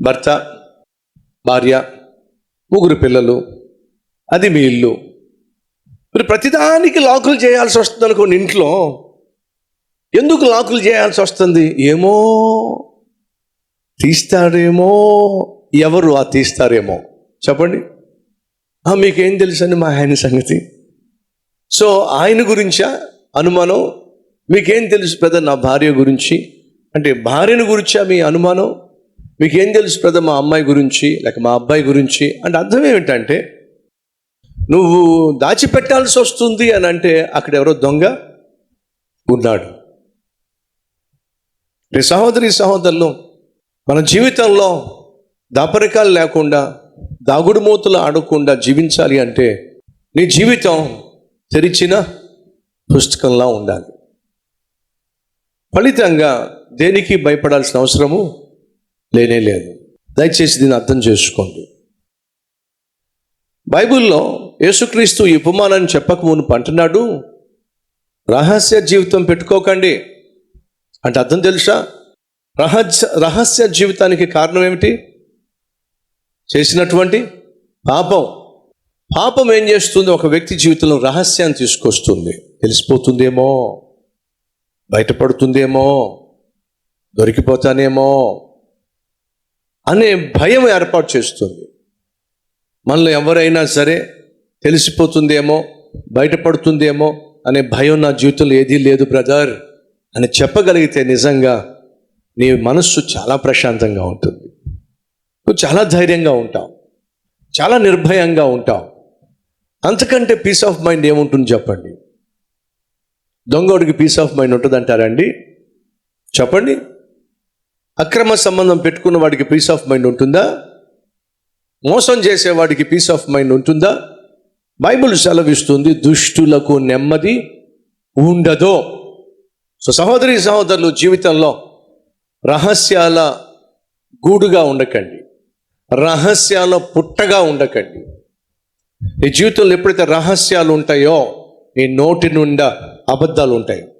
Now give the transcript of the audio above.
భర్త భార్య ముగ్గురు పిల్లలు అది మీ ఇల్లు. మరి ప్రతిదానికి లాకులు చేయాల్సి వస్తుంది అనుకోండి ఇంట్లో. ఎందుకు లాకులు చేయాల్సి వస్తుంది? ఏమో తీస్తారేమో ఎవరు ఆ తీస్తారేమో. చెప్పండి. మీకేం తెలుసండి మా ఆయన సంగతి? సో ఆయన గురించా? అనుమానం. మీకేం తెలుసు పెద్ద నా భార్య గురించి? అంటే భార్యను గురించా మీ అనుమానం? మీకు ఏం తెలుసు ప్రద మా అమ్మాయి గురించి లేక మా అబ్బాయి గురించి? అంటే అర్థం ఏమిటంటే నువ్వు దాచిపెట్టాల్సి వస్తుంది అని అంటే అక్కడ ఎవరో దొంగ ఉన్నాడు. రే సహోదరి సహోదరులు మన జీవితంలో దాపరికాలు లేకుండా దాగుడుమూతలు ఆడకుండా జీవించాలి అంటే నీ జీవితం తెరిచిన పుస్తకంలా ఉండాలి. ఫలితంగా దేనికి భయపడాల్సిన అవసరము? లేనే లేదు. దయచేసి దీన్ని అర్థం చేసుకోండి. బైబిల్లో యేసుక్రీస్తు ఈ ఉపమానాన్ని చెప్పక అంటున్నాడు రహస్య జీవితం పెట్టుకోకండి. అంటే అర్థం తెలుసా? రహస్య రహస్య జీవితానికి కారణం ఏమిటి చేసినటువంటి పాపం. పాపం ఏం చేస్తుంది? ఒక వ్యక్తి జీవితంలో రహస్యాన్ని తీసుకొస్తుంది. తెలిసిపోతుందేమో? బయటపడుతుందేమో? దొరికిపోతానేమో? అనే భయం ఏర్పాటు చేస్తుంది. మనలో ఎవరైనా సరే తెలిసిపోతుందేమో బయటపడుతుందేమో అనే భయం నా జీవితంలో ఏదీ లేదు బ్రదర్ అని చెప్పగలిగితే నిజంగా నీ మనస్సు చాలా ప్రశాంతంగా ఉంటుంది. నువ్వు చాలా ధైర్యంగా ఉంటావు. చాలా నిర్భయంగా ఉంటావు. అంతకంటే పీస్ ఆఫ్ మైండ్ ఏముంటుంది చెప్పండి? దొంగోడికి పీస్ ఆఫ్ మైండ్ ఉంటుంది అంటారండి చెప్పండి. అక్రమ సంబంధం పెట్టుకున్న వాడికి పీస్ ఆఫ్ మైండ్ ఉంటుందా? మోసం చేసేవాడికి పీస్ ఆఫ్ మైండ్ ఉంటుందా? బైబిల్ సెలవిస్తుంది దుష్టులకు నెమ్మది ఉండదో. సో సహోదరి సహోదరులు జీవితంలో రహస్యాల గూడుగా ఉండకండి. రహస్యాల పుట్టగా ఉండకండి. నీ జీవితంలో ఎప్పుడైతే రహస్యాలు ఉంటాయో నీ నోటి నుండా అబద్ధాలు ఉంటాయి.